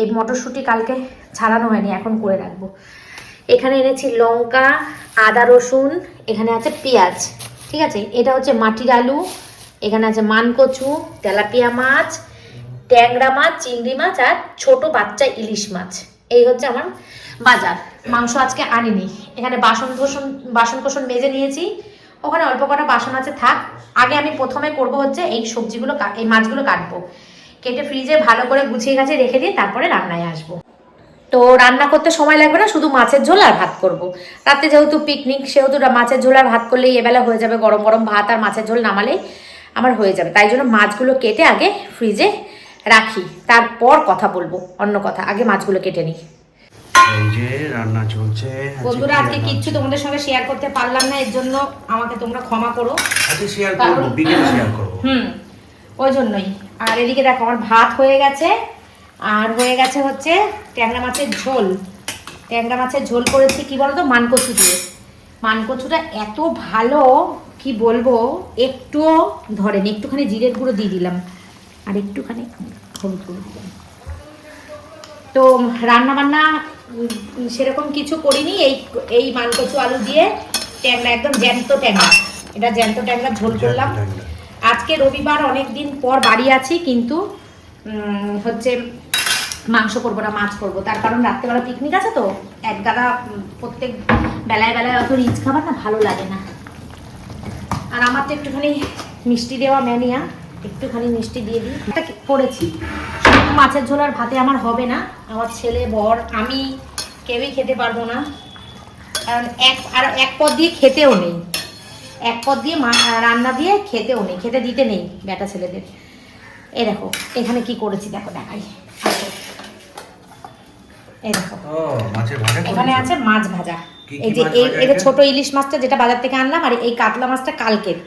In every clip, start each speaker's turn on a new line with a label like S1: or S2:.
S1: এই মটরশুঁটি কালকে ছাড়ানো হয়নি, এখন করে রাখব। এখানে এনেছি লঙ্কা, আদা রসুন, এখানে আছে পেঁয়াজ, ঠিক আছে? এটা হচ্ছে মাটির আলু, এখানে আছে মানকচু, তেলাপিয়া মাছ, ট্যাংরা মাছ, চিংড়ি মাছ আর ছোট বাচ্চা ইলিশ মাছ। এই হচ্ছে আমার বাজার। মাংস আজকে আনিনি। এখানে বাসন কোসন বাসন কোসন মেজে নিয়েছি। ওখানে অল্প কটা বাসন আছে, থাক। আগে আমি প্রথমে করব হচ্ছে এই সবজিগুলো এই মাছগুলো কাটবো। কেটে ফ্রিজে ভালো করে গুছিয়ে গাছে রেখে দিয়ে তারপরে রান্নায় আসব। তো রান্না করতে সময় লাগবে না শুধু মাছের ঝোল আর ভাত করব। রাতে যেহেতু পিকনিক সেহেতু মাছের ঝোল আর ভাত করলেই এবেলা হয়ে যাবে গরম গরম ভাত আর মাছের ঝোল নামালেই আমার হয়ে যাবে। তাই জন্য মাছগুলো কেটে আগে ফ্রিজে রাখি। তারপর কথা বলব অন্য কথা। আগে মাছগুলো কেটে নিই।
S2: এই যে রান্না চলছে
S1: বন্ধুরা আজকে কিচ্ছু তোমাদের সঙ্গে শেয়ার করতে পারলাম না এর জন্য আমাকে তোমরা ক্ষমা করো।
S2: আজকে শেয়ার করব বিকেলে শেয়ার করব।
S1: হুম ওই জন্যই আর এদিকে দেখো আমার ভাত হয়ে গেছে। আর হয়ে গেছে হচ্ছে ট্যাংরা মাছের ঝোল। ট্যাংরা মাছের ঝোল করেছি কি বলতো? মানকচু দিয়ে মানকচুটা এত ভালো কি বলব? একটুও ধরেনি। একটুখানি জিরের গুঁড়ো দিয়ে দিলাম। আর একটুখানি হলুদ গুঁড়ো দিলাম। তো রান্না বান্না সেরকম কিছু করিনি। এই এই মানকচু আলু দিয়ে ট্যাংরা একদম জ্যান্ত ট্যাংরা। এটা জ্যান্ত ট্যাংরা ঝোল করলাম। আজকে রবিবার অনেক দিন পর বাড়ি আছি, কিন্তু হচ্ছে মাংস করব না, মাছ করব। তার কারণ রাত্রেবেলা পিকনিক আছে তো, এক গাদা প্রত্যেক বেলায় বেলায় অত রিচ খাবার না ভালো লাগে না। আর আমার তো একটুখানি মিষ্টি দেওয়া ম্যানিয়া একটুখানি মিষ্টি দিয়ে দিই। করেছি, শুধু মাছের ঝোল আর ভাতে আমার হবে না, আমার ছেলে, বর, আমি কেউই খেতে পারব না। কারণ এক, আর এক পদ দিয়ে খেতেও নেই। এক পদ দিয়ে রান্না দিয়ে খেতেও নেই খেতে দিতে নেই বেটা ছেলেদের। এই দেখো এখানে কি করেছি দেখো দেখাই। এখানে আছে মাছ ভাজা। এই যে এটা? ছোট ইলিশ মাছটা যেটা বাজার থেকে আনলাম আর এই কাতলা মাছটা কালকের।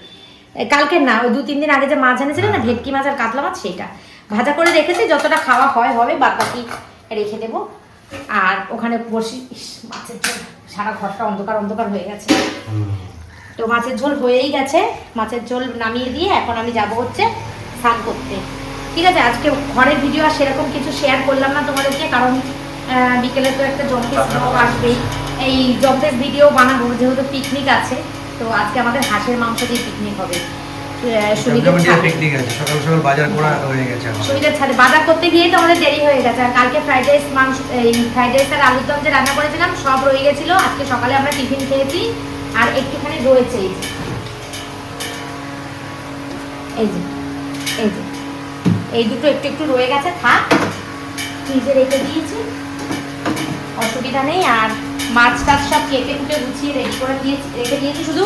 S1: কালকের না ওই দু তিন দিন আগে যে মাছ এনেছিলেন
S2: হ্যাঁ।
S1: না ভেটকি মাছ আর কাতলা মাছ সেটা ভাজা করে রেখেছি যতটা খাওয়া হয় হবে বাদ বাকি রেখে দেবো। আর ওখানে বসি মাছের সারা ঘরটা অন্ধকার অন্ধকার হয়ে গেছে। তো মাছের ঝোল হয়েই গেছে। মাছের ঝোল নামিয়ে দিয়ে এখন আমি যাব হচ্ছে স্নান করতে। ঠিক আছে আজকে ঘরের ভিডিও আর সেরকম কিছু শেয়ার করলাম না তোমাদেরকে কারণ বিকেলে তো একটা জম্পেস ব্লগ আসবেই। এই জম্পেস ভিডিও বানাবো যেহেতু পিকনিক আছে তো আজকে আমাদের হাঁসের মাংস দিয়ে পিকনিক হবে।
S2: আমার।
S1: সুবিধার বাজার করতে গিয়েই তো আমাদের দেরি হয়ে গেছে। আর কালকে ফ্রাইড রাইস মাংস ফ্রাইড রাইস আর আলুর দম যে রান্না করেছিলাম সব রয়ে গেছিল। আজকে সকালে আমরা টিফিন খেয়েছি। আর একটুখানি রয়েছে এই যে। এই যে, এই দুটো একটু একটু রয়ে গেছে, থাক। ফ্রিজে রেখে দিয়েছি। অসুবিধা নেই, আর মাছ টাছ সব কেটে কুটে গুছিয়ে রেডি করে দিয়েছি, রেখে দিয়েছি। শুধু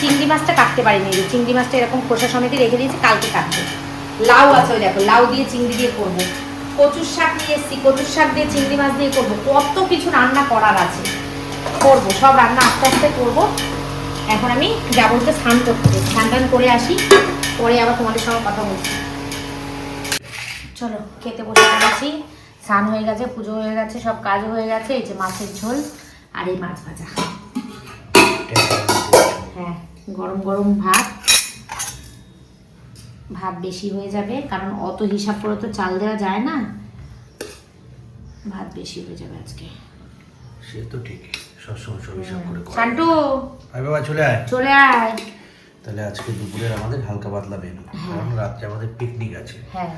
S1: চিংড়ি মাছটা কাটতে পারিনি চিংড়ি মাছটা এরকম খোসা সমেতে রেখে দিয়েছি, কালকে কাটবো। লাউ আছে ওই দেখো, লাউ দিয়ে চিংড়ি দিয়ে করব। কচুর শাক নিয়ে এসেছি, কচুর শাক দিয়ে চিংড়ি মাছ দিয়ে করব। কত কিছু রান্না করার আছে। করব, সব রান্না আস্তে আস্তে করব। এখন আমি যাব হচ্ছে স্নান করতে। স্নান টান করে আসি, পরে আবার তোমাদের সঙ্গে কথা বলছি। চলো, খেতে বসে পড়েছি। স্নান হয়ে গেছে, পুজো হয়ে গেছে, সব কাজ হয়ে গেছে, এই যে মাছের ঝোল আর এই মাছ ভাজা। হ্যাঁ গরম গরম ভাত। ভাত বেশি হয়ে যাবে, কারণ অত হিসাব করে তো চাল দেওয়া যায় না। ভাত বেশি হয়ে যাবে আজকে।
S2: সে তো ঠিকই। সবসময় সব হিসাব করে করা।
S1: শান্টু!
S2: আয় বাবা চলে আয়।
S1: চলে আয়।
S2: তাহলে আজকে দুপুরের আমাদের হালকা পাতলা মেনু কারণ রাত্রে আমাদের পিকনিক আছে।
S1: হ্যাঁ।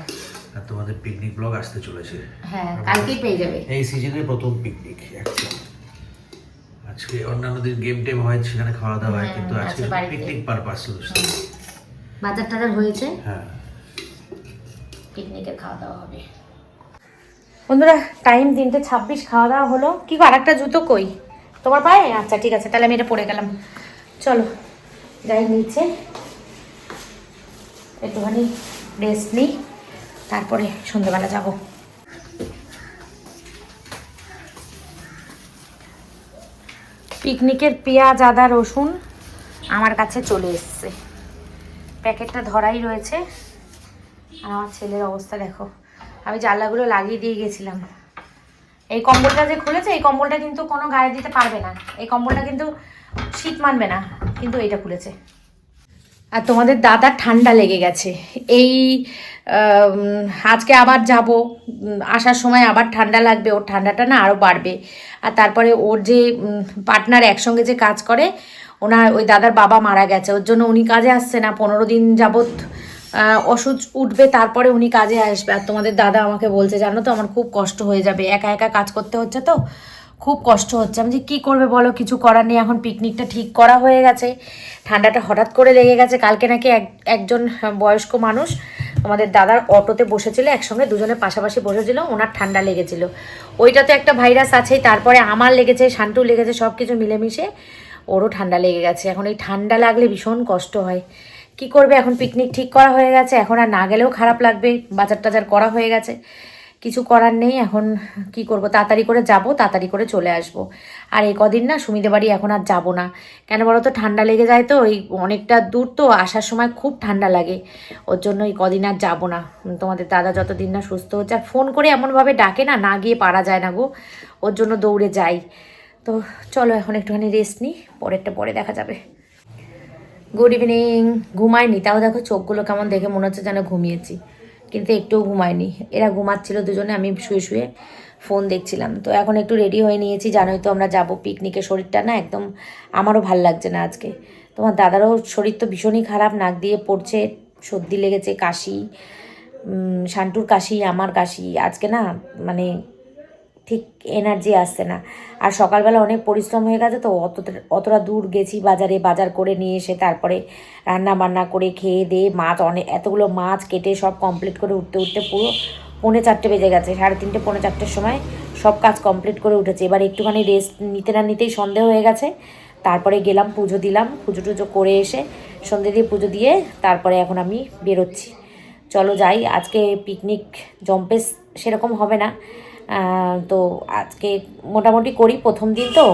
S2: আর তোমাদের পিকনিক ব্লগ আসতে চলেছে।
S1: হ্যাঁ কালকেই পেয়ে যাবে।
S2: এই সিজনের প্রথম পিকনিক একদম আজকে অন্যান্য দিন গেম টেম হয় সেখানে খাওয়া দাওয়া হয়
S1: হ্যাঁ,
S2: কিন্তু আজকে পিকনিক পারপাস শুধু।
S1: বাজার টাজার হয়েছে?
S2: হ্যাঁ।
S1: পিকনিকের খাওয়া দাওয়া হবে। বন্ধুরা টাইম তিনটে ছাব্বিশ খাওয়া দাওয়া হলো। কি আর একটা জুতো কই? তোমার পায়ে? আচ্ছা ঠিক আছে, তাহলে আমি এটা পরে গেলাম। চলো, যাই নিচে। একটুখানি রেস্ট নিই, তারপরে সন্ধ্যেবেলা যাব। পিকনিকের পেঁয়াজ, আদা, রসুন আমার কাছে চলে এসছে। প্যাকেটটা ধরাই রয়েছে। আর আমার ছেলের অবস্থা দেখো। আমি জানলাগুলো লাগিয়ে দিয়ে গেছিলাম। এই কম্বলটা যে খুলেছে এই কম্বলটা কিন্তু কোনো গায়ে দিতে পারবে না। এই কম্বলটা কিন্তু শীত মানবে না কিন্তু এইটা খুলেছে। আর তোমাদের দাদার ঠান্ডা লেগে গেছে। এই আজকে আবার যাব আসার সময় আবার ঠান্ডা লাগবে ওর ঠান্ডাটা না আরও বাড়বে। আর তারপরে ওর যে পার্টনার একসঙ্গে যে কাজ করে ওনার ওই দাদার বাবা মারা গেছে ওর জন্য উনি কাজে আসছে না পনেরো দিন আহ, ওষুধ উঠবে, তারপরে উনি কাজে আসবে। আর তোমাদের দাদা আমাকে বলছে, জানো তো, আমার খুব কষ্ট হয়ে যাবে। একা একা কাজ করতে হচ্ছে তো, খুব কষ্ট হচ্ছে। আমি যে কী করবে বলো, কিছু করার নেই, এখন পিকনিকটা ঠিক করা হয়ে গেছে। ঠান্ডাটা হঠাৎ করে লেগে গেছে, কালকে নাকি এক, একজন বয়স্ক মানুষ আমাদের দাদার অটোতে বসেছিল, একসঙ্গে দুজনে পাশাপাশি বসেছিল, ওনার ঠান্ডা লেগেছিল। ওইটাতে একটা ভাইরাস আছেই, তারপরে আমার লেগেছে শান্টু লেগেছে সব কিছু মিলেমিশে, ওরও ঠান্ডা লেগে গেছে। এখন এই ঠান্ডা লাগলে ভীষণ কষ্ট হয়। কি করবে? এখন পিকনিক ঠিক করা হয়ে গেছে। এখন আর না গেলেও খারাপ লাগবে। বাজার টাজার করা হয়ে গেছে। কিছু করার নেই। এখন কি করব? তাড়াতাড়ি করে যাব, তাড়াতাড়ি করে চলে আসব। আর এই কদিন না সুমিদের বাড়ি এখন আর যাব না। কেন বলো তো? ঠান্ডা লেগে যায় তো। এই অনেকটা দূর তো। আসার সময় খুব ঠান্ডা লাগে। ওর জন্য এই কদিন আর যাব না। তোমাদের দাদা যতদিন না সুস্থ হচ্ছে, আর ফোন করে এমনভাবে ডাকে না না গিয়ে পারা যায় না গো। ওর জন্য দৌড়ে যাই। তো চলো এখন একটুখানি রেস্ট নিই পরেরটা পরে দেখা যাবে। গুড ইভিনিং ঘুমায়নি। তাও দেখো চোখগুলো কেমন দেখে মনে হচ্ছে যেন ঘুমিয়েছি। কিন্তু একটুও ঘুমায়নি। এরা ঘুমাচ্ছিল দুজনে, আমি শুয়ে শুয়ে ফোন দেখছিলাম। তো এখন একটু রেডি হয়ে নিয়েছি, জানোই তো আমরা যাব পিকনিকে শরীরটা না একদম আমারও ভালো লাগছে না আজকে। তোমার দাদারও শরীর তো ভীষণই খারাপ, নাক দিয়ে পড়ছে, সর্দি লেগেছে, কাশি শান্টুর কাশি, আমার কাশি। আজকে না মানে ঠিক এনার্জি আসছে না। আর সকালবেলা অনেক পরিশ্রম হয়ে গেছে তো অতটা অতটা দূর গেছি বাজারে, বাজার করে নিয়ে এসে তারপরে রান্না বান্না করে খেয়ে দিয়ে মাছ অনেক এতগুলো মাছ কেটে সব কমপ্লিট করে উঠতে উঠতে পুরো পৌনে চারটে বেজে গেছে, সাড়ে তিনটে, পৌনে চারটের সময় সব কাজ কমপ্লিট করে উঠেছে। এবার একটুখানি রেস্ট নিতে না নিতেই সন্দেহ হয়ে গেছে, তারপরে গেলাম, পুজো দিলাম, পুজো টুজো করে এসে সন্ধে দিয়ে পুজো দিয়ে তারপরে এখন আমি বেরোচ্ছি। চলো যাই, আজকে পিকনিক জম্পেস সেরকম হবে না। তো আজকে মোটামুটি করি প্রথম দিন তো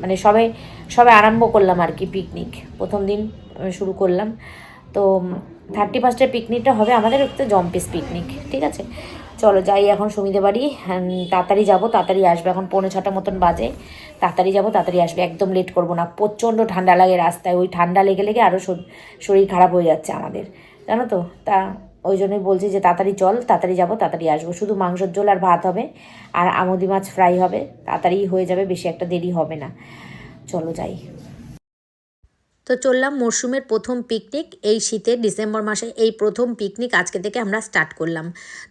S1: মানে সবে সবে আরম্ভ করলাম আর কি পিকনিক প্রথম দিন শুরু করলাম। তো থার্টি ফার্স্টের পিকনিকটা হবে আমাদের হচ্ছে জম্পেস পিকনিক ঠিক আছে? চলো যাই এখন সুমিদের বাড়ি তাড়াতাড়ি যাব, তাড়াতাড়ি আসবে। এখন পৌনে ছটা মতন বাজে, তাড়াতাড়ি যাব, তাড়াতাড়ি আসবে। একদম লেট করব না, প্রচণ্ড ঠান্ডা লাগে রাস্তায়, ওই ঠান্ডা লেগে লেগে আরও শরীর খারাপ হয়ে যাচ্ছে আমাদের, জানো তো? তা ওই জন্যই বলছি যে তাড়াতাড়ি চল, তাড়াতাড়ি যাব, তাড়াতাড়ি আসব। শুধু মাংসর ঝোল আর ভাত হবে, আর আমুদি মাছ ফ্রাই হবে। তাড়াতাড়ি হয়ে যাবে, বেশি একটা দেরি হবে না। চলো যাই। তো চললাম মরশুমের প্রথম পিকনিক এই শীতের ডিসেম্বর মাসে এই প্রথম পিকনিক আজকে থেকে আমরা স্টার্ট করলাম।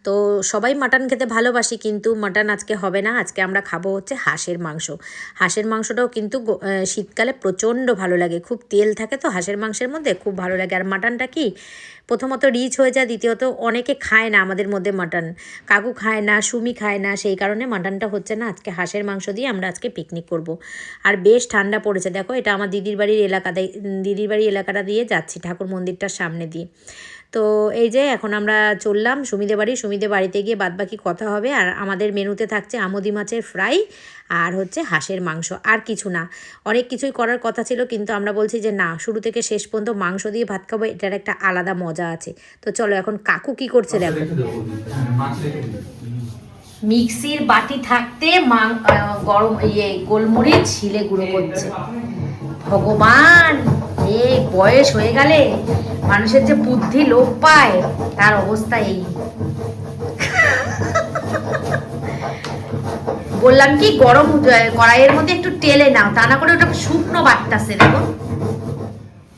S1: তো সবাই মাটন খেতে ভালোবাসি, কিন্তু মাটন আজকে হবে না। আজকে আমরা খাব হচ্ছে হাঁসের মাংস। হাঁসের মাংসটাও কিন্তু শীতকালে প্রচণ্ড ভালো লাগে। খুব তেল থাকে তো হাঁসের মাংসের মধ্যে, খুব ভালো লাগে। আর মাটনটা কি প্রথমত রিচ হয়ে যায়, দ্বিতীয়ত অনেকে খায় না আমাদের মধ্যে মাটন কাকু খায় না, সুমি খায় না, সেই কারণে মাটনটা হচ্ছে না, আজকে হাঁসের মাংস দিয়ে আমরা আজকে পিকনিক করব। আর বেশ ঠান্ডা পড়েছে, দেখো এটা আমার দিদির বাড়ির এলাকা দিদির বাড়ির এলাকাটা দিয়ে যাচ্ছি ঠাকুর মন্দিরটার সামনে দিয়ে। তো এই যে এখন আমরা চললাম সুমিদে বাড়ি সুমিদে বাড়িতে গিয়ে বাদবাকি কথা হবে। আর আমাদের মেনুতে থাকছে আমদি মাছের ফ্রাই আর হচ্ছে হাঁসের মাংস আর কিছু না। অনেক কিছুই করার কথা ছিল কিন্তু আমরা বলছি যে না শুরু থেকে শেষ পর্যন্ত মাংস দিয়ে ভাত খাব এটার একটা আলাদা মজা আছে। তো চলো এখন কাকু কি করছে দেখো। মিক্সির বাটি থাকতে মাং গরম ইয়ে গোলমরিচ ছিলে গুঁড়ো করছে। ভগবান! এই বয়স হয়ে গেলে মানুষের যে বুদ্ধি লোপ পায়, তার অবস্থা এই। বললাম কি, গরম কড়াইয়ের মধ্যে একটু টেলে নাও, তা না করে ওটা শুকনো বাটতাছে, দেখো।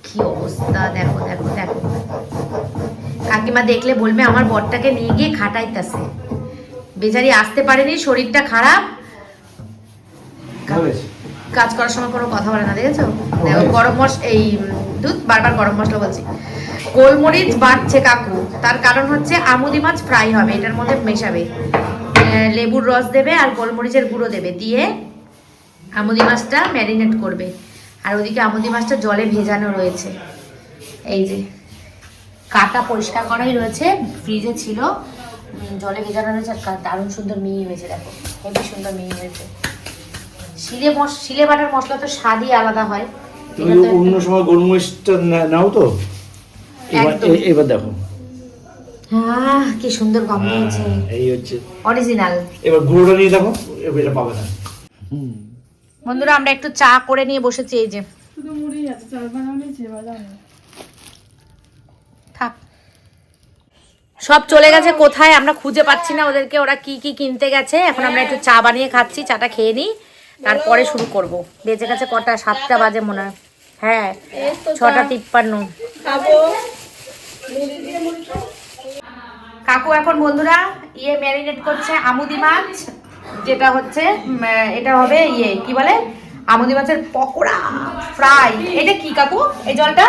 S1: কি অবস্থা, দেখো দেখো দেখো। কাকিমা দেখলে বলবে, আমার বরটাকে নিয়ে গিয়ে খাটাইতাছে। বেচারি আসতে পারেনি, শরীরটা খারাপ। কাজ করার সময় কোনো কথা বলে না দেখেছ? দেখো গরম মশ এই দুধ বারবার গরম মশলা বলছি। গোলমরিচ বাড়ছে কাকু তার কারণ হচ্ছে আমুদি মাছ ফ্রাই হবে এটার মধ্যে মেশাবে। লেবুর রস দেবে আর গোলমরিচের গুঁড়ো দেবে দিয়ে আমুদি মাছটা ম্যারিনেট করবে। আর ওদিকে আমুদি মাছটা জলে ভেজানো রয়েছে। এই যে কাটা পরিষ্কার করাই রয়েছে ফ্রিজে ছিল। জলে ভেজানো রয়েছে আর দারুণ সুন্দর মিহি হয়েছে দেখো। হেবি সুন্দর মিহি হয়েছে। শিলে শিলে বাটার মশলা তো স্বাদই আলাদা হয়।
S3: তুমি অন্য সময় গোলমরিচটা নাও তো। এবার দেখো।
S1: আহ, কি সুন্দর গন্ধ হচ্ছে
S3: হ্যাঁ, এই হচ্ছে।
S1: অরিজিনাল
S3: এবার গুঁড়োটা নিয়ে দেখো এটা পাবে না।
S1: বন্ধুরা আমরা একটু চা করে নিয়ে বসেছি এই যে।
S4: শুধু মুড়ি আছে চাল জানো
S1: সব চলে গেছে কোথায়? আমরা খুঁজে পাচ্ছি না ওদেরকে ওরা কি কি কিনতে গেছে। এখন আমরা একটু চা বানিয়ে খাচ্ছি চাটা খেয়ে নিই। তারপরে শুরু করব। বেঁচে গেছে কটা? সাতটা বাজে মনে হয়। হ্যাঁ ছটা তিপ্পান্ন। কাকু এখন বন্ধুরা ইয়ে ম্যারিনেট করছে আমুদি মাছ যেটা হচ্ছে এটা হবে ইয়ে কি বলে? আমুদি মাছের পকোড়া ফ্রাই। এটা কি কাকু এই জলটা?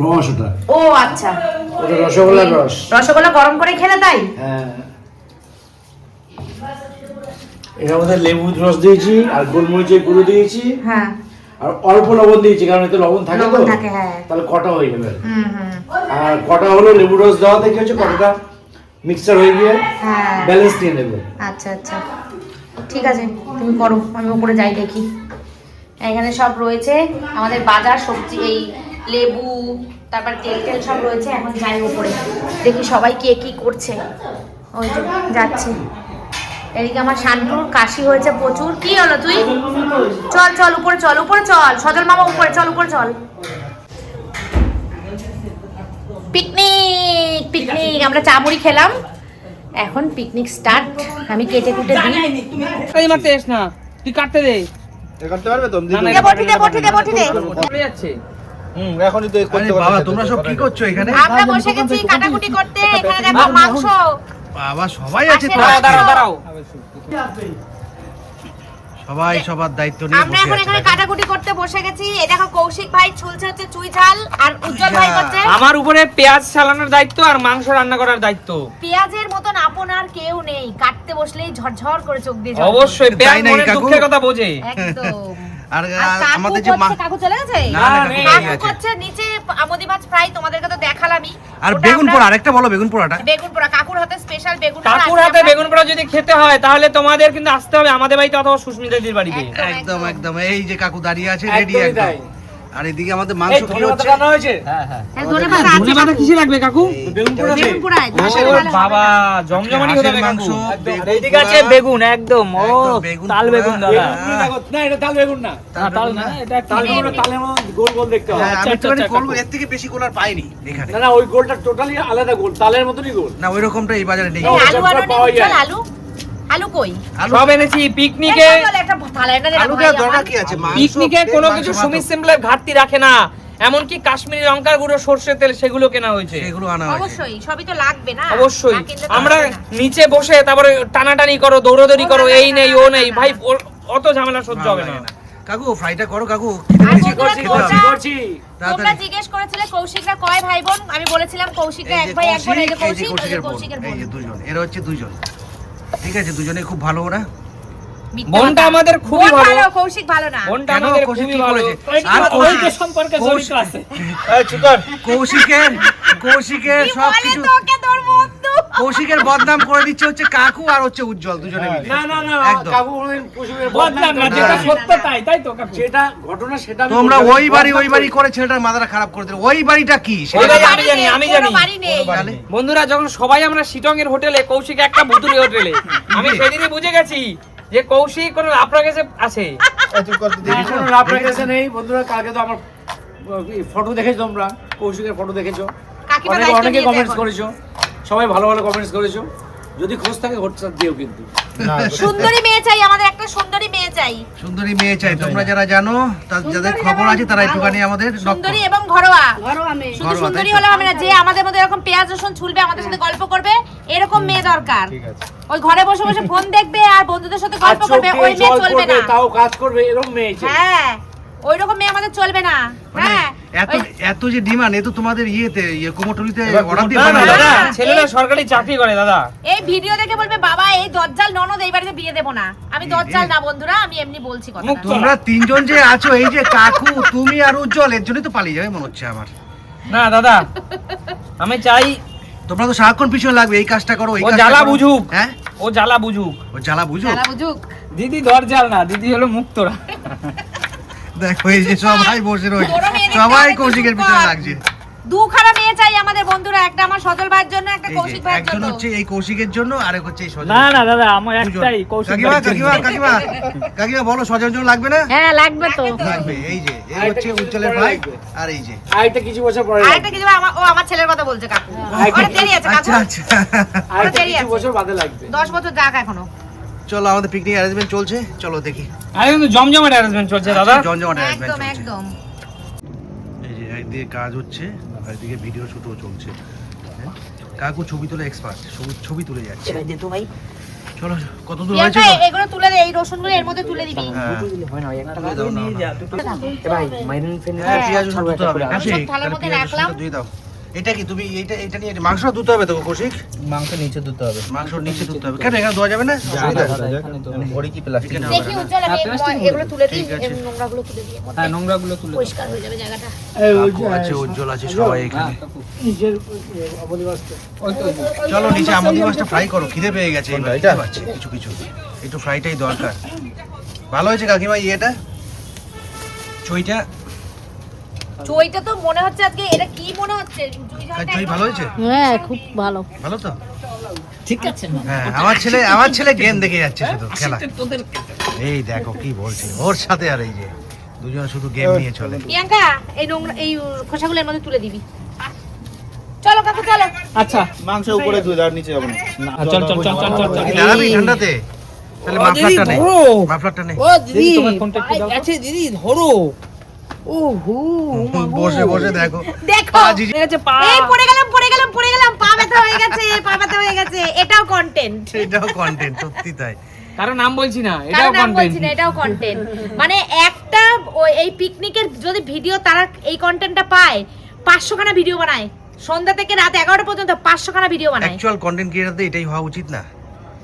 S3: রস ওটা।
S1: ও আচ্ছা।
S3: ওটা রসগোল্লার রস।
S1: রসগোল্লা গরম করে খেলে তাই?
S3: হ্যাঁ। এটার মধ্যে লেবুর রস দিয়েছি আর গোলমরিচের গুঁড়ো দিয়েছি
S1: হ্যাঁ।
S3: আর অল্প লবণ দিয়েছি কারণ এতে লবণ থাকে তো।
S1: লবণ থাকে, হ্যাঁ।
S3: তাহলে কটা হয়ে যাবে
S1: হুম হুম।
S3: আর কটা হলো লেবু রস দেওয়া দেখে হচ্ছে কটাটা মিক্সচার হয়ে গিয়ে
S1: হ্যাঁ।
S3: ব্যালেন্স নিয়ে নেবে।
S1: আচ্ছা আচ্ছা। ঠিক আছে তুমি করো আমি উপরে যাই দেখি। এখানে সব রয়েছে আমাদের বাজার সবজি এই লেবু তারপর তেল তেল সব রয়েছে এখন যাই উপরে দেখি সবাই কে কি করছে। ওই যাচ্ছে। এদিকে আমার শান্তুর কাশি হয়েছে প্রচুর। কি হলো তুই? চল চল উপরে চল উপরে চল। সজল মামা উপরে চল উপরে চল। Picnic picnic. আমরা চা মুড়ি খেলাম। এখন পিকনিক স্টার্ট। আমি কেটে কুটে দিই।
S4: এই মারতে এস না। তুই কাটতে দে।
S3: করতে পারবে তো?
S4: না, না,
S1: দে বটি দে বটি দে বটি দে।
S4: চলে যাচ্ছে।
S3: হুম এখনই তো
S2: আরে বাবা তোমরা সব কি করছ এখানে?
S1: আমরা বসে গেছি কাটাকুটি করতে। এখানে দেখো মাংস।
S2: বাবা সবাই আছে তো
S4: দাঁড়াও দাঁড়াও দাঁড়াও।
S2: সবাই সবার দায়িত্ব নিয়ে
S1: আমরা এখন এখানে কাটাকুটি করতে বসে গেছি। এই দেখো কৌশিক ভাই ছুলছে হচ্ছে চুই ঝাল আর উজ্জ্বল ভাই করছে।
S4: আমার উপরে পেঁয়াজ চালানোর দায়িত্ব আর মাংস রান্না করার দায়িত্ব।
S1: পেঁয়াজের মতন আপন আর কেউ নেই। কাটতে বসলেই ঝরঝর করে চোখ দিয়ে
S4: অবশ্যই পেঁয়াজ
S2: কাকু?
S4: দুঃখের কথা বোঝে।
S1: একদম।
S2: আর আমাদের যে
S1: কাকু চলে গেছে?
S2: না কাকু
S1: করছে নিচে আমদি মাছ ফ্রাই তোমাদেরকে তো দেখালামই।
S2: আর বেগুন পোড়া আরেকটা বলো বেগুন পোড়াটা।
S1: বেগুন পোড়া কাকুর হাতে স্পেশাল বেগুন পোড়া
S4: কাকুর হাতে বেগুন পোড়া যদি খেতে হয় তাহলে তোমাদের কিন্তু আসতে হবে আমাদের বাড়িতে অথবা সুস্মিতা দিদির বাড়িতে।
S1: একদম,
S2: একদম একদম। এই যে কাকু দাঁড়িয়ে আছে রেডি একদম। আর এদিকে আমাদের মাংস কি হচ্ছে?
S3: হয়েছে?
S4: হ্যাঁ হ্যাঁ।
S1: হ্যাঁ,
S4: ধনে পাতা কিসে লাগবে কাকু?
S3: বেগুন পোড়া
S1: বেগুন পোড়া।
S4: বাবা জমজমানি হয়ে যাবে
S2: মাংস,
S4: এইদিকে আছে বেগুন একদম। ও তাল বেগুন দাদা।
S3: না এটা তাল বেগুন না।
S4: না, তাল না এটা
S3: তাল বেগুন তালের মতো গোল গোল দেখতে হয়
S2: হ্যাঁ, আমি
S4: আচ্ছা, আচ্ছা,
S2: করব। এর থেকে বেশি গোল আর পাইনি এখানে।
S3: না না ওই গোলটা টোটালি আলাদা গোল তালের মতনই গোল।
S2: না ওই রকমটা এই বাজারে নেই।
S1: আলু আলু
S3: পাওয়া
S1: চল
S3: যায়।
S1: আলু। আলু কই?
S2: আলু
S4: সব এনেছি পিকনিকে।
S2: দরকার কি আছে?
S4: পিকনিকে কোনো কিছু সুমিত। সিম্পলের ঘাটতি রাখে না। এমনকি কাশ্মীরি লঙ্কার গুঁড়ো সর্ষের তেল সেগুলো কেনা হয়েছে।
S2: সেগুলো আনা হয়েছে।
S1: অবশ্যই সবই তো লাগবে না।
S4: অবশ্যই। আমরা নিচে বসে তারপরে টানাটানি করো দৌড়াদৌড়ি করো এই নেই ও নেই। ভাই অত ঝামেলা সহ্য হবে না
S2: কাকু ফ্রাইটা করো কাকু।
S1: তোমরা-
S3: করছি
S1: তোমরা জিজ্ঞেস করেছিলে কৌশিকরা কয় ভাই বোন? আমি বলেছিলাম কৌশিকরা এক ভাই এক বোন এই যে
S2: কৌশিক, কৌশিকের বোন, এরা হচ্ছে দুজন ঠিক আছে দুজনে খুব ভালো ওরা।
S1: মনটা
S4: আমাদের খুবই ভালো।
S1: কৌশিক ভালো না।
S2: মনটা
S4: আমাদের
S2: কৌশিক
S4: খুবই ভালো। আর
S2: আর কৌশিক-
S4: সম্পর্কে জড়িত আছে।
S3: এই চুকার।
S2: কৌশিকের কৌশিকের সব কিছু
S1: তোকে? বন্ধু
S2: কৌশিকের বদনাম করে দিচ্ছে হচ্ছে কাকু আর হচ্ছে উজ্জ্বল দুজনে মিলে।
S3: না না না কাকু কোনোদিন কুসুমের
S4: বদনাম না যেটা সত্য তাই তাই তো কাকু?
S3: যেটা ঘটনা সেটা
S2: তোমরা ওই বাড়ি ওই বাড়ি করে ছেলেটার মাথাটা খারাপ করে দিলে। ওই বাড়িটা কি? সেটা
S4: আমি জানি, আমি
S1: কোনো
S4: জানি।
S1: বাড়ি নেই।
S4: বন্ধুরা যখন সবাই আমরা শিটং এর হোটেলে কৌশিক একটা ভুতুরি হোটেলে। আমি সেদিনই বুঝে গেছি যে কৌশিক কোন লাফরা গেছে আছে।
S3: কোনো লাভ রেখেছে নেই। বন্ধুরা কালকে তো আমার ফটো দেখেছ তোমরা? কৌশিকের ফটো দেখেছ?
S1: কাকিমা
S3: অনেকে কমেন্টস করেছ। সবাই ভালো ভালো কমেন্টস করেছ। যদি খোঁজ থাকে হোয়াটসঅ্যাপ দিও কিন্তু।
S1: সুন্দরী মেয়ে চাই আমাদের একটা সুন্দরী মেয়ে চাই।
S2: সুন্দরী মেয়ে চাই তোমরা যারা জানো তার যাদের খবর আছে তারা একটুখানি আমাদের
S1: সুন্দরী এবং ঘরোয়া।
S2: ঘরোয়া,
S1: সুন্দরী
S2: তাই তো?
S1: হলে হবে না যে আমাদের মধ্যে এরকম পেঁয়াজ রসুন ছুলবে আমাদের সাথে গল্প করবে এরকম মেয়ে দরকার। ওই ঘরে বসে বসে ফোন দেখবে আর বন্ধুদের সাথে গল্প করবে ওই মেয়ে চলবে না।
S3: তাও কাজ করবে এরকম মেয়ে চাই।
S1: হ্যাঁ ওই রকম মেয়ে আমাদের চলবে না।
S2: মানে
S1: হ্যাঁ
S2: এত এত যে ডিমান্ড এ তো তোমাদের ইয়েতে ইয়ে কুমোটুলিতে অর্ডার দিয়ে
S4: দাদা
S1: হ্যাঁ।
S4: ছেলেরা সরকারি চাকরি করে দাদা।
S1: এই ভিডিও দেখে বলবে বাবা এই দজ্জাল ননদ এই বাড়িতে বিয়ে দেবো না। আমি দজ্জাল না বন্ধুরা আমি এমনি বলছি কথা
S2: তোমরা তিনজন যে আছো এই যে কাকু তুমি আর উজ্জ্বল এর জন্যই তো পালিয়ে যাবে মনে হচ্ছে আমার।
S4: না দাদা আমি চাই
S2: তোমরা তো সারাক্ষণ পিছনে লাগবে এই কাজটা করো এই
S4: জ্বালা বুঝুক।
S2: হ্যাঁ?
S4: ও জ্বালা বুঝুক।
S2: ও জ্বালা বুঝো
S1: যারা বুঝুক।
S4: দিদি দরজাল না দিদি হলো মুক্তরা।
S2: দেখো এই যে সবাই বসে রয়েছে। সবাই কৌশিকের পিছনে লাগছে।
S1: দুখানা মেয়ে চাই আমাদের বন্ধুরা একটা আমার সজল ভাইয়ের জন্য একটা কৌশিক ভাইয়ের
S2: একজন হচ্ছে এই কৌশিকের জন্য আরেক হচ্ছে এই সজল।
S3: না না দাদা আমার একটাই কৌশিক
S2: কাকিমা কাকিমা কাকিমা কাকিমা বলো সজলের জন্য লাগবে না?
S1: হ্যাঁ লাগবে তো।
S2: লাগবে এই যে এই হচ্ছে উজ্জ্বলের ভাই আর এই যে।
S3: আরেকটা কিছু বছর পরে
S1: আরেকটা কিছু আমার ও আমার ছেলের কথা বলছে কাকু।
S3: আরেকটা-
S1: দেরি আছে কাকু।
S2: আচ্ছা। আচ্ছা
S3: আরেকটা কিছু বছর বাদে লাগবে।
S1: দশ বছর যাক এখনও।
S2: চলো আমাদের পিকনিক অ্যারেঞ্জমেন্ট চলছে। চলো দেখি।
S4: আরে কিন্তু জমজমাট অ্যারেঞ্জমেন্ট চলছে দাদা।
S2: জমজমাট অ্যারেঞ্জমেন্ট
S1: একদম একদম।
S2: এই যে একদিকে কাজ হচ্ছে আর একদিকে ভিডিও শুটও চলছে। হ্যাঁ? কাকু ছবি তুলে এক্সপার্ট ছবি তুলে যাচ্ছে। চলো কত দূর হয়েছে
S1: এগুলো তুলে দে এই রসুনগুলো এর মধ্যে তুলে দিবি।
S2: হ্যাঁ।
S4: হয় না একটা
S2: নাও, নাও।
S4: এ ভাই মাইরেন ফেন
S2: হ্যাঁ পেঁয়াজ ধুতে হবে
S1: থালার মধ্যে রাখলাম।
S2: রসুনটা দাও। এটা কি তুমি এটা এটা নিয়ে মাংস ধুতে হবে তো কৌশিক?
S5: মাংস নিচে ধুতে হবে।
S2: মাংস নিচে ধুতে হবে। কেন এখানে ধোয়া যাবে না?
S5: ভরি কি প্লাস্টিক
S1: দেখি উজ্জ্বল আমি এগুলো তুলে দিই
S2: ঠিক আছে।
S1: এর নোংরাগুলো তুলে দিই।
S4: হ্যাঁ নোংরাগুলো তুলে
S1: পরিষ্কার হয়ে যাবে জায়গাটা।
S2: কাকু আছে উজ্জ্বল আছে সবাই এখানে।
S3: নিজের
S4: তো।
S2: চলো নিচে আমাদের মাছটা ফ্রাই করো খিদে পেয়ে গেছে পাচ্ছে কিছু কিছু। একটু ফ্রাইটাই দরকার। ভালো হয়েছে কাকিমা ইয়েটা? চইটা
S1: চইটা তো মনে হচ্ছে আজকে এটা কি মনে হচ্ছে? চুই
S2: ভালো হয়েছে?
S6: হ্যাঁ খুব ভালো।
S2: ভালো তো?
S6: ঠিক আছে
S2: হ্যাঁ আমার ছেলে আমার ছেলে গেম দেখে যাচ্ছে শুধু খেলা। এই দেখো কি বলছে ওর সাথে আর এই যে দুজন শুধু গেম নিয়ে চলে।
S1: প্রিয়াঙ্কা এই নোংরা এই খোসাগুলো এর মধ্যে তুলে দিবি। চলো কাকু চলো।
S4: আচ্ছা
S5: মাংস উপরে ধুই আর নিচে হবে না।
S4: চল চল চল চল চল চল।
S2: দাঁড়াবি ঠান্ডাতে তাহলে মাফলারটা নেই মাফলারটা নেই
S6: ও দিদি।
S4: তোমার ফোনটা একটু দাও তো।
S6: দিদি ধরো। ও হু
S2: বসে বসে দেখো।
S1: দেখো।
S2: পা ঝিঝি-
S4: পা
S1: এই পড়ে গেলাম পড়ে গেলাম পড়ে গেলাম পা ব্যথা হয়ে গেছে পা ব্যথা হয়ে গেছে এটাও কন্টেন্ট
S2: এটাও কন্টেন্ট সত্যি তাই।
S4: কারও নাম বলছি না এটাও
S1: নাম বলছি
S4: কন্টেন্ট
S1: না এটাও কন্টেন্ট মানে একটা ওই এই পিকনিকের যদি ভিডিও তারা এই কন্টেন্টটা পায় পাঁচশো খানা ভিডিও বানায়। সন্ধ্যা থেকে রাত এগারোটা পর্যন্ত পাঁচশো খানা ভিডিও বানায়।
S2: অ্যাকচুয়াল কন্টেন্ট ক্রিয়েটারদের এটাই হওয়া উচিত না।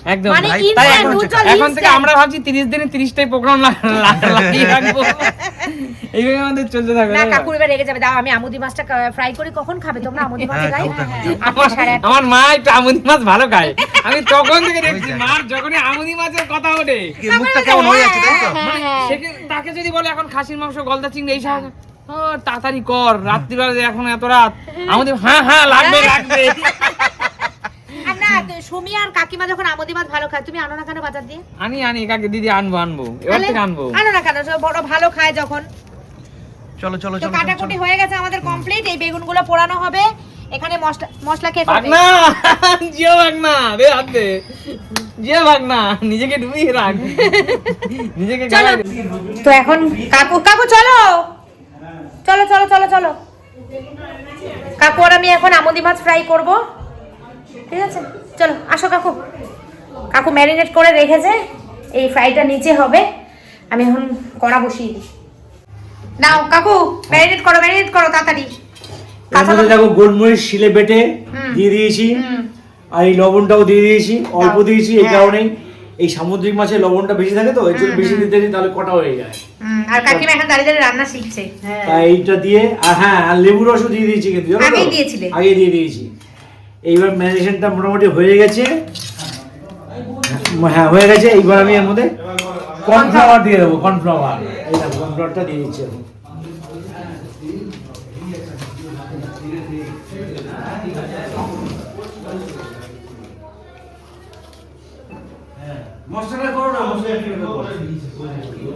S4: একদম
S1: মানে
S4: তাই এখন এখন থেকে আমরা ভাবছি তিরিশ দিনে তিরিশটাই প্রোগ্রাম লাগিয়ে রাখব। এইভাবে আমাদের চলতে থাকবে
S1: না কাকুর এবার রেগে যাবে। দাও আমি আমুদি মাছটা ফ্রাই করি। কখন খাবে? তোমরা আমুদি মাছ
S2: হ্যাঁ,
S1: খাই
S2: খাও।
S4: আমার মা একটু আমুদি মাছ ভালো খায়। আমি তখন থেকে দেখছি মার যখনই আমুদি মাছের কথা ওঠে।
S2: মুখটা কেমন হয়ে যাচ্ছে তাই তো?
S1: হ্যাঁ, হ্যাঁ।
S4: তাকে যদি বলে এখন খাসির মাংস গলদা চিংড়ি এই সব তাড়াতাড়ি কর। রাত্রিবেলা এখন এত রাত। আমাদের হ্যাঁ হ্যাঁ লাগবে লাগবে।
S1: না সুমি আর কাকিমা যখন আমুদি মাছ ভালো খায় তুমি আনো না কেন বাজার দিয়ে?
S4: আনি আনি কাকে দিদি আনব আনব। এবার থেকে আনব।
S1: আনো না কেন বড় ভালো খায় যখন।
S2: চলো চলো
S1: কাটাকুটি হয়ে গেছে আমাদের কমপ্লিট এই বেগুনগুলো পোড়ানো হবে। এখানে মশলা মশলা খেয়ে করবে
S4: না জিও ভাগনা! রে হাত দে। জিও ভাগনা! নিজেকে ডুবিয়ে রাখ। নিজেকে
S1: চলো। তো এখন কাকু কাকু চলো। চলো চলো চলো চলো। কাকু আর আমি এখন আমুদি মাছ ফ্রাই করব। ঠিক আছে? চলো আসো কাকু। কাকু ম্যারিনেট করে রেখেছে এই ফ্রাইটা নিচে হবে। আমি এখন কড়া বসিয়ে দিই। নাও কাকু ম্যারিনেট করো ম্যারিনেট করো তাড়াতাড়ি। কাঁচা
S3: দেখো গোলমরিচ শিলে বেটে দিয়ে দিয়েছি। আর এই লবণটাও দিয়ে দিয়েছি অল্প দিয়েছি এই
S1: হ্যাঁ।
S3: কারণেই এই সামুদ্রিক মাছের লবণটা বেশি থাকে তো এই জন্য বেশি দিতে দিই তাহলে কটা হয়ে যায়।
S1: আর কাকিমা এখন দাঁড়িয়ে দাঁড়িয়ে রান্না শিখছে।
S3: তাই এইটা দিয়ে আর হ্যাঁ আর লেবু রসও দিয়ে দিয়েছি কিন্তু?
S1: আগেই দিয়েছিলে?
S3: আগে দিয়ে দিয়েছি। এইবার ম্যারিনেশনটা মোটামুটি হয়ে গেছে। হ্যাঁ হয়ে গেছে এইবার আমি এর মধ্যে কর্নফ্লাওয়ার দিয়ে দেবো কর্নফ্লাওয়ার এই দেখো কর্নফ্লাওয়ারটা দিয়ে দিচ্ছি। এখন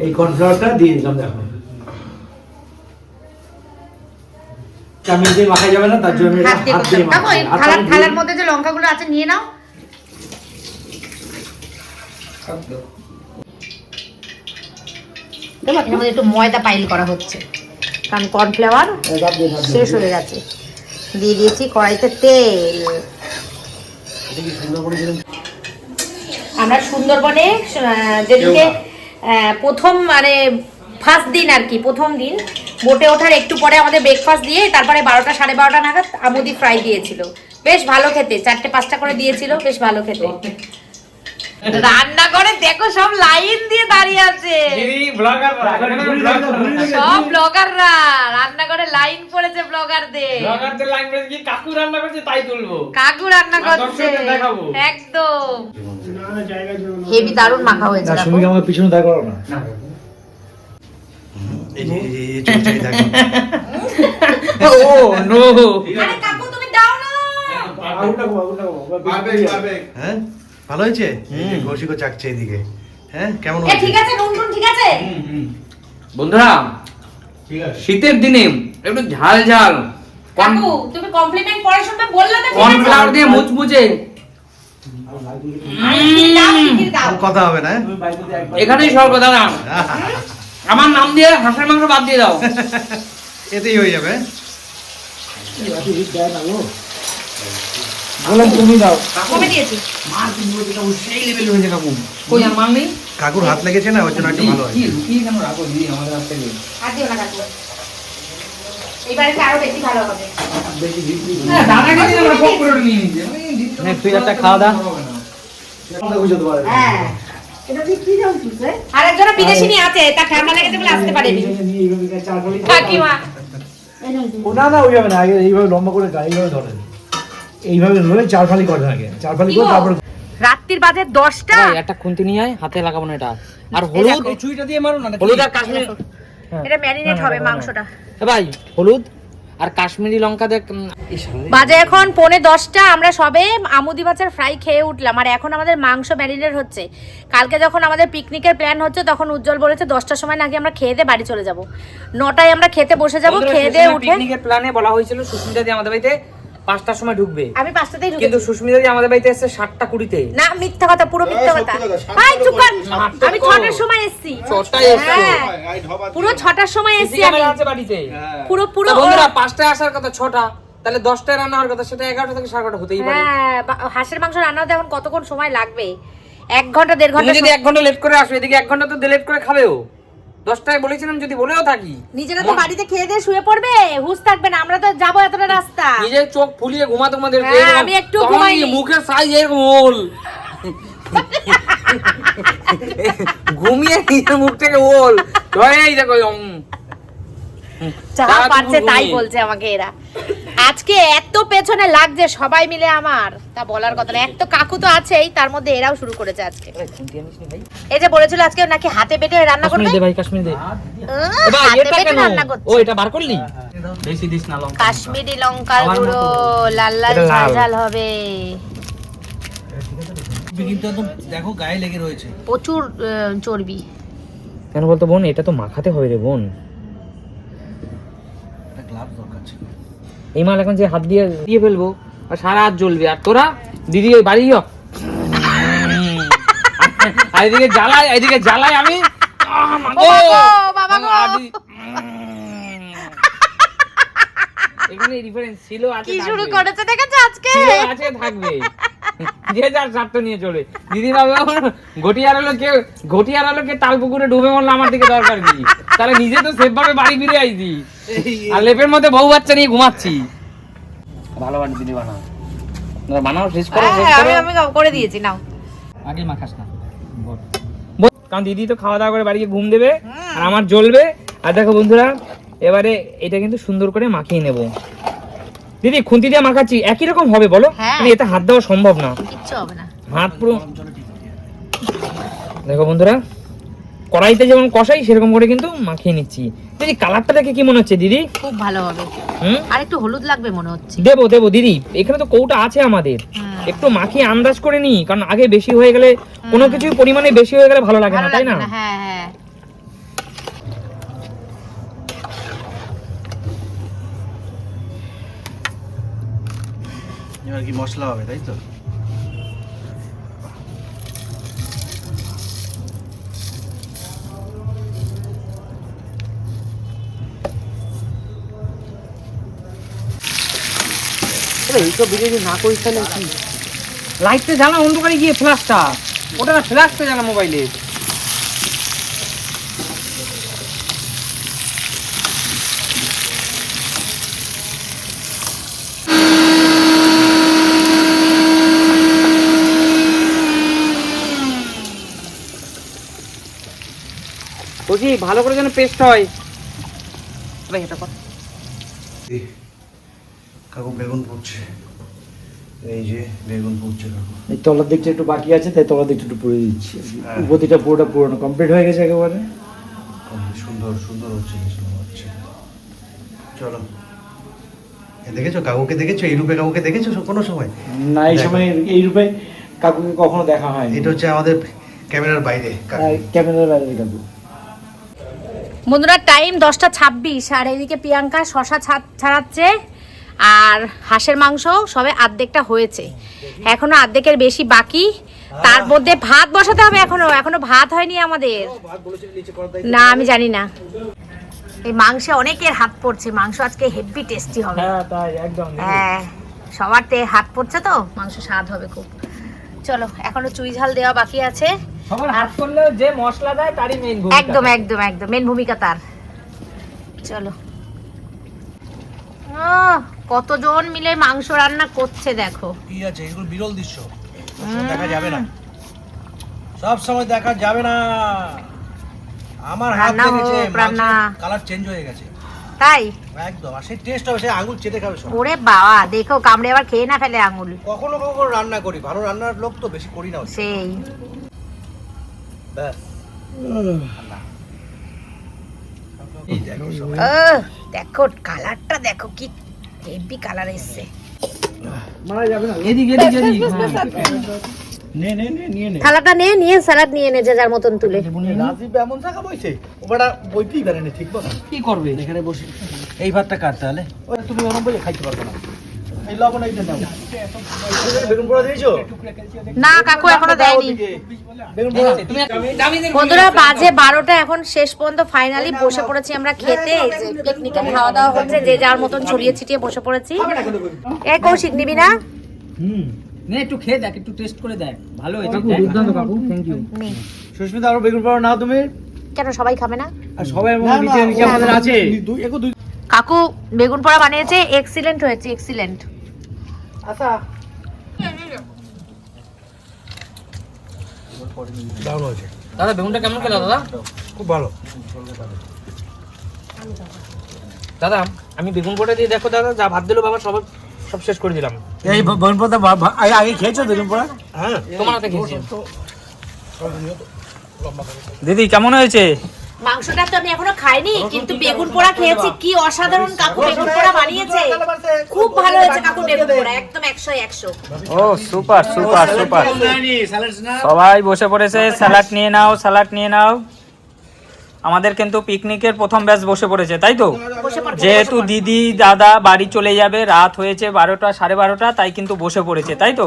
S3: এই কর্নফ্লাওয়ারটা দিয়ে দিলাম দেখো। চামিচ দিয়ে মাখা যাবে না তার জন্য
S1: হাত দিয়ে এই থালার থালার মধ্যে যে লঙ্কাগুলো আছে নিয়ে নাও। দেখো এর মধ্যে একটু ময়দা পাইল করা হচ্ছে। কারণ কর্নফ্লাওয়ার। শেষ হয়ে গেছে। দিয়ে দিয়েছি কড়াইতে তেল। আমরা সুন্দরবনে আহ, যেদিকে আহ, প্রথম মানে ফার্স্ট দিন আর কি প্রথম দিন বোটে ওঠার একটু পরে আমাদের ব্রেকফাস্ট দিয়ে তারপরে বারোটা সাড়ে বারোটা নাগাদ আমুদি ফ্রাই দিয়েছিল। বেশ ভালো খেতে চারটে পাঁচটা করে দিয়েছিল বেশ ভালো খেতে। রান্না করে দেখো সব লাইন দিয়ে দাঁড়িয়ে আছে। সব ব্লগাররা রান্না করে লাইন পড়েছে ব্লগারদের
S4: ব্লগারদের লাইন করে কি কাকু রান্না করছে তাই তুলবো।
S1: কাকু রান্না করছে। একদম। হেভি দারুণ মাখা হয়েছে
S3: না
S1: দেখো।
S3: সুমিকে আমার পিছনে করো না
S2: এই যে এই যে এই যে চলছে এই দেখো
S4: ও নো
S1: আরে কাকু তুমি দাও না।
S2: হ্যাঁ? ভালো হয়েছে? চাকছে এদিকে হ্যাঁ? কেমন
S1: ঠিক আছে নুন ঠিক আছে।
S4: বন্ধুরা শীতের দিনে একটু ঝাল ঝাল।
S1: কাকু তুমি কমপ্লিমেন্ট পরে শুনবে বললে তো
S4: কর্নফ্লাওয়ার দিয়ে মুচমুচে।
S2: কথা হবে না হ্যাঁ?
S4: এখানেই সর্ব দাদা আমার নাম দিয়ে হাঁসের মাংস বাদ দিয়ে দাও।
S2: এতেই হয়ে যাবে।
S3: না গো। বললাম তুমি দাও।
S1: কমে দিয়েছি।
S4: মার কিন্তু ওই সেই লেভেল হয়েছে কাকু। কই আর মাল নেই?
S2: কাকুর হাত লেগেছে না ওর জন্য একটু ভালো হয়
S4: কি কেন রাখো দিদি আমাদের হাত থেকে।
S1: আর দিও না কাকু। এবারে আরও বেশি ভালো হবে।
S4: হ্যাঁ দাদাকে দিয়ে আমরা ফোক করে নিয়ে নিয়েছি।
S6: তুই একটা খাওয়া দাও।
S3: আমাকে বুঝাতে পারে না।
S1: হ্যাঁ। আর একজন বিদেশি নিয়ে আছে তার ঠান্ডা লেগেছে বলে আসতে পারেনি
S3: নিয়ে এইভাবে গায়ে চার ফালি-
S1: কাকিমা
S3: না না ওইভাবে না আগে এইভাবে লম্বা করে এইভাবে ধরেন এইভাবে ধরে চার ফালি করেন আগে চার ফালি করে তারপর
S1: রাত্রির বাজে দশটা।
S4: একটা খুন্তি নিয়ে আয় হাতে লাগাবো না এটা। আর হলুদ চুইটা দিয়ে মারো না হলুদ আর কাশ্মীর
S1: এটা ম্যারিনেট হবে মাংসটা।
S4: ভাই হলুদ আর কাশ্মীরি লঙ্কা দেখ
S1: বাজে এখন পৌনে দশটা আমরা সবে আমুদি মাছের ফ্রাই খেয়ে উঠলাম। আর এখন আমাদের মাংস ম্যারিনেট হচ্ছে। কালকে যখন আমাদের পিকনিকের প্ল্যান হচ্ছে তখন উজ্জ্বল বলেছে দশটার সময় নাকি আমরা খেয়ে দিয়ে বাড়ি চলে যাব। নটায় আমরা খেতে বসে যাব খেয়ে দিয়ে উঠে
S4: পিকনিকের প্ল্যানে বলা হয়েছিল সুস্মিতা দিয়ে আমাদের বাড়িতে পাঁচটার সময় ঢুকবে।
S1: আমি পাঁচটাতেই ঢুকে
S4: কিন্তু সুস্মিতা দি আমাদের বাড়িতে এসেছে সাতটা কুড়িতে।
S1: না মিথ্যা কথা পুরো মিথ্যা কথা। ভাই চুপ কর। আমি ছটার সময় এসেছি।
S4: ছটায় এসছো।
S1: হ্যাঁ। পুরো ছটার সময় এসেছি আমি।
S4: আছে বাড়িতে।
S1: পুরো পুরো
S4: তা বন্ধুরা পাঁচটায় আসার কথা ছটা তাহলে দশটায় রান্না হওয়ার কথা সেটা এগারোটা থেকে সাড়ে হতেই পারে।
S1: হ্যাঁ হাঁসের মাংস রান্না হতে এখন কতক্ষণ সময় লাগবে? এক ঘণ্টা দেড় ঘণ্টা
S4: যদি এক ঘণ্টা লেট করে আসো এদিকে এক ঘণ্টা তো লেট করে খাবেও। দশটায় বলেছিলাম যদি বলেও থাকি।
S1: নিজেরা তো বাড়িতে খেয়ে দিয়ে শুয়ে পড়বে হুশ থাকবে না আমরা তো যাব এতটা রাস্তা।
S4: নিজের চোখ ফুলিয়ে ঘুমা তোমাদের
S1: হ্যাঁ, আমি একটু ঘুমাইনি।
S4: মুখের সাইজ এরকম ওল? ঘুমিয়ে নিজের মুখ থেকে ওল। ধরে এই দেখো
S1: চা তাই বলছে আমাকে এরা। আজকে এত পেছনে লাগছে সবাই মিলে আমার তা বলার কথা না। এক তো কাকু তো আছেই তার মধ্যে এরাও শুরু করেছে আজকে।
S4: এই, খুন্তি আনিস নি ভাই?
S1: এই যে বলেছিল আজকে নাকি হাতে পেটে রান্না করবে?
S4: কাশ্মীর দে ভাই কাশ্মীর দে।
S1: হাতে
S4: এটা
S1: পেটে
S4: কেন?
S1: রান্না করছে।
S4: ও এটা বার করলি? বেশি দিস না লঙ্কা।
S1: কাশ্মীরি লঙ্কার
S4: আমার
S1: গুঁড়ো লাল লাল ঝাল ঝাল হবে।
S2: কিন্তু একদম দেখো গায়ে লেগে রয়েছে।
S1: প্রচুর আহ, চর্বি।
S4: কেন বলতো বোন এটা তো মাখাতে হবে রে বোন।
S2: একটা গ্লাভ দরকার ছিল।
S4: এই মাল এখন যে হাত দিয়ে দিয়ে ফেলব আর সারা হাত জ্বলবে। আর তোরা দিদি ওই বাড়ি আর এদিকে জ্বালাই এদিকে জ্বালাই আমি। এখানে রিফারেন্স ছিল
S1: কি শুরু করেছে দেখেছ আজকে?
S4: আজকে থাকবে। যে যার স্বার্থ নিয়ে চলে। দিদি ঘটিয়ার হলো কে ঘটিয়ার হলো কে তাল পুকুরে ডুবে মরলো আমার দিকে দরকার কি? তাহলে নিজে তো সেফ ভাবে বাড়ি ফিরে আইছি। আর লেপের মধ্যে বউ বাচ্চা নিয়ে ঘুমাচ্ছি। ভালো দিদি বানাও। বানাও শেষ করো শেষ
S1: হ্যাঁ,
S4: করো।
S1: আমি আমি করে দিয়েছি নাও।
S4: আগে মাখাস না। কারণ দিদি তো খাওয়া দাওয়া করে বাড়ি ঘুম দেবে আর আমার জ্বলবে। আর দেখো বন্ধুরা এবারে এটা কিন্তু সুন্দর করে মাখিয়ে নেব। দিদি খুন্তি দিয়ে মাখাচ্ছি। একই রকম হবে বলো?
S1: হ্যাঁ।
S4: এতে হাত দেওয়া সম্ভব না।
S1: কিচ্ছু হবে না।
S4: হাত পুরো দেখো বন্ধুরা কড়াইতে যেমন কষাই সেরকম করে কিন্তু মাখিয়ে নিচ্ছি। দিদি কালারটা দেখে কি মনে হচ্ছে দিদি?
S1: খুব ভালো হবে।
S4: হুম?
S1: আর একটু হলুদ লাগবে মনে হচ্ছে।
S4: দেবো দেবো দিদি। এখানে তো কৌটা আছে আমাদের। একটু মাখিয়ে আন্দাজ করে নি কারণ আগে বেশি হয়ে গেলে কোনো কিছু পরিমাণে বেশি হয়ে গেলে ভালো লাগে না তাই না?
S1: না হ্যাঁ হ্যাঁ
S2: এবার কি মশলা হবে তাই তো?
S4: এইসব ভিডিও যদি না করিস তাহলে কি? লাইটটা জ্বালা অন্ধকারে গিয়ে ফ্ল্যাশটা ওটা না ফ্ল্যাশটা জ্বালা মোবাইলে বলছি ভালো করে যেন পেস্ট হয়। ভাই এটা কর।
S2: এই, কাকু বেগুন পুড়ছে এই যে বেগুন পুড়ছে কাকু।
S3: এই তলার দিকটা একটু বাকি আছে তাই তলার দিকটা একটু পুড়ে দিচ্ছি।
S2: হ্যাঁ।
S3: পুরোটা পুরোনো কমপ্লিট হয়ে গেছে একেবারে?
S2: সুন্দর সুন্দর হচ্ছে হচ্ছে। চলো। এ দেখেছ কাকুকে দেখেছ? এই রূপে কাকুকে দেখেছ কোনো সময়?
S3: না এই সময় এই রূপে কাকুকে কখনো দেখা হয়
S2: এটা হচ্ছে আমাদের ক্যামেরার বাইরে কাকু।
S3: ক্যামেরার বাইরে কাকু।
S1: বন্ধুরা টাইম দশটা ছাব্বিশ আর এদিকে প্রিয়াঙ্কা শশা ছাড়াচ্ছে আর হাঁসের মাংস সবে আর্ধেকটা হয়েছে। এখনও আর্ধেকের বেশি বাকি। তার মধ্যে ভাত বসাতে হবে এখনও এখনও ভাত হয়নি আমাদের। না আমি জানি না। এই মাংসে অনেকের হাত পড়ছে মাংস আজকে হেভি টেস্টি হবে।
S4: হ্যাঁ তাই একদম
S1: হ্যাঁ সবার হাত পড়ছে তো মাংস স্বাদ হবে খুব। চলো এখনও চুই ঝাল দেওয়া বাকি আছে।
S4: সবার হাত করলেও যে মশলা দেয় তারই মেইন
S1: একদম একদম একদম মেন ভূমিকা তার। চলো। কতজন মিলে মাংস রান্না করছে দেখো।
S2: কি আছে? এগুলো বিরল দৃশ্য। দেখা যাবে না। সব সময় দেখা যাবে না। আমার হাত দেখেছে কালার চেঞ্জ হয়ে গেছে।
S1: তাই?
S2: একদম আর সেই টেস্ট হবে সেই আঙুল চেটে খাবে সব।
S1: ওরে বাবা দেখো কামড়ে আবার খেয়ে না ফেলে আঙুল।
S2: কখনো কখনো রান্না করি ভালো রান্নার লোক তো বেশি করি না
S1: সেই।
S2: দেখো
S1: কালারটা দেখো কি হেভি কালার এসছে।
S3: নে নিয়ে
S1: স্যালাড নিয়ে নে যে যার মতন তুলে।
S2: রাজীব এমন জায়গা বইছে ওটা বইতেই পারেনি ঠিক বল।
S4: কি করবে?
S2: এখানে বসে এই ভাতটা কাট তাহলে? তুমি ওরকম বলে খাইতে পারবে না।
S1: না কাকু এখনও দেয়নি। বন্ধুরা বাজে বারোটা এখন শেষ পর্যন্ত ফাইনালি বসে পড়েছি আমরা খেতে। এই যে পিকনিকে খাওয়া দাওয়া হচ্ছে যে যার মতন ছড়িয়ে ছিটিয়ে বসে পড়েছি। এই কৌশিক নিবি না?
S6: নে একটু খেয়ে দেখ একটু টেস্ট করে দেখ। ভালো হয়েছে
S4: দুর্দান্ত কাকু থ্যাংক ইউ
S3: সুস্মিতা আরও বেগুন পোড়া নাও তুমি।
S1: কেন সবাই খাবে না?
S3: আর সবাই নিচে নিচে আমাদের আছে।
S2: দুই একো দুই
S1: কাকু বেগুন পোড়া বানিয়েছে এক্সিলেন্ট হয়েছে এক্সিলেন্ট
S2: আচ্ছা। দারুণ হয়েছে।
S4: দাদা বেগুনটা কেমন খেলো দাদা?
S2: খুব ভালো।
S4: দাদা আমি বেগুন পোড়া দিয়ে দেখো দাদা যা ভাত দিলো বাবা সব সব শেষ করে দিলাম।
S3: এই বেগুন পোড়া আগে আগে খেয়েছো বেগুন পোড়া?
S2: হ্যাঁ।
S4: তোমার হাতে খেয়েছি। দিদি কেমন হয়েছে?
S1: মাংসটা তো আমি এখনও খাইনি কিন্তু বেগুন পোড়া খেয়েছি কি অসাধারণ কাকু বেগুন পোড়া বানিয়েছে। খুব ভালো হয়েছে কাকু বেগুন পোড়া একদম একশো একশো।
S4: ও সুপার সুপার সুপার। সবাই বসে পড়েছে স্যালাড নিয়ে নাও স্যালাড নিয়ে নাও। আমাদের কিন্তু পিকনিকের প্রথম ব্যাচ বসে পড়েছে তাই তো? যেহেতু দিদি দাদা বাড়ি চলে যাবে রাত হয়েছে বারোটা সাড়ে বারোটা তাই কিন্তু বসে পড়েছে তাই তো?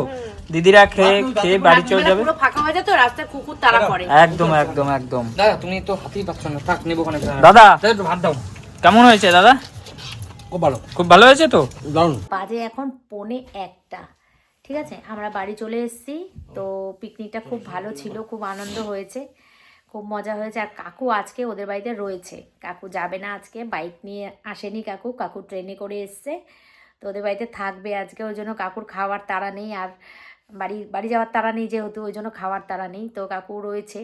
S4: দিদিরা খেয়ে খেয়ে বাড়ি চলে যাবে। একদম একদম একদম। দাদা তুমি তো হাতেই পাচ্ছ না থাক নেব দাদা! একটু ভাত দাও। কেমন হয়েছে দাদা?
S2: খুব ভালো।
S4: খুব ভালো হয়েছে তো?
S1: বাজে এখন পনে একটা ঠিক আছে? আমরা বাড়ি চলে এসেছি তো পিকনিকটা খুব ভালো ছিল খুব আনন্দ হয়েছে। খুব মজা হয়েছে। আর কাকু আজকে ওদের বাড়িতে রয়েছে। কাকু যাবে না আজকে, বাইক নিয়ে আসেনি কাকু। কাকু ট্রেনে করে এসছে। তো ওদের বাড়িতে থাকবে আজকে, ওই জন্য কাকুর খাওয়ার তাড়া নেই। আর বাড়ি বাড়ি যাওয়ার তাড়া নেই যেহেতু, ওই জন্য খাওয়ার তাড়া নেই। তো কাকু রয়েছে।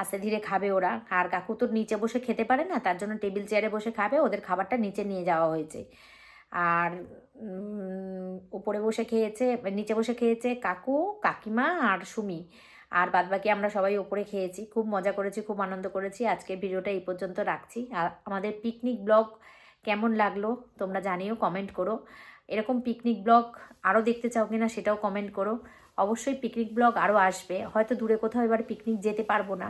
S1: আস্তে ধীরে খাবে ওরা। আর কাকু তো নিচে বসে খেতে পারে না, তার জন্য টেবিল চেয়ারে বসে খাবে। ওদের খাবারটা নিচে নিয়ে যাওয়া হয়েছে। আর উপরে বসে খেয়েছে, নিচে বসে খেয়েছে কাকু, কাকিমা আর সুমি। আর বাদবাকি আমরা সবাই ওপরে খেয়েছি। খুব মজা করেছি, খুব আনন্দ করেছি। আজকের ভিডিওটা এই পর্যন্ত রাখছি। আর আমাদের পিকনিক ব্লগ কেমন লাগল তোমরা জানিও কমেন্ট করো। এরকম পিকনিক ব্লগ আরও দেখতে চাও কিনা সেটাও কমেন্ট করো। অবশ্যই পিকনিক ব্লগ আরও আসবে। হয়তো দূরে কোথাও এবার পিকনিক যেতে পারব না।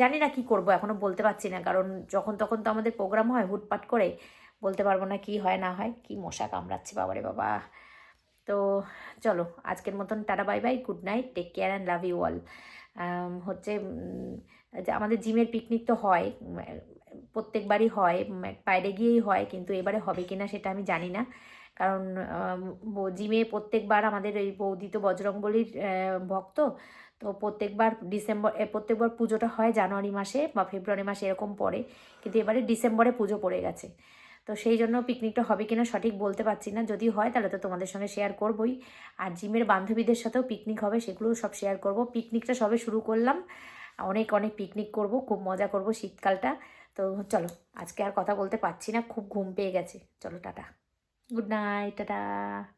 S1: জানি না কি করব এখনও বলতে পারছি না। কারণ যখন তখন তো আমাদের প্রোগ্রাম হয় হুটপাট করে। বলতে পারব না কি হয়, না হয়। কি মশা কামড়াচ্ছে, বাবারে বাবা। তো চলো, আজকের মতন tata, bye bye, good night, take care and love you all. হচ্ছে আমাদের জিমের পিকনিক তো হয় প্রত্যেকবারই হয় বাইরে গিয়েই হয়, কিন্তু এবারে হবে কি না সেটা আমি জানি না। কারণ জিমে প্রত্যেকবার আমাদের এই বৌদি তো বজরংবলির ভক্ত, তো প্রত্যেকবার ডিসেম্বর প্রত্যেকবার পুজোটা হয় জানুয়ারি মাসে বা ফেব্রুয়ারি মাসে এরকম পড়ে, কিন্তু এবারে ডিসেম্বরে পুজো পড়ে গেছে। তো সেই জন্য পিকনিকটা হবে কিনা সঠিক বলতে পারছি না। যদি হয়, তাহলে তো তোমাদের সঙ্গে শেয়ার করবই। আর জিমের বান্ধবীদের সাথেও পিকনিক হবে, সেগুলোও সব শেয়ার করব। পিকনিকটা সবে শুরু করলাম। অনেক অনেক পিকনিক করব, খুব মজা করব শীতকালটা। তো চলো, আজকে আর কথা বলতে পারছি না, খুব ঘুম পেয়ে গেছে। চলো, টাটা। Good night tata.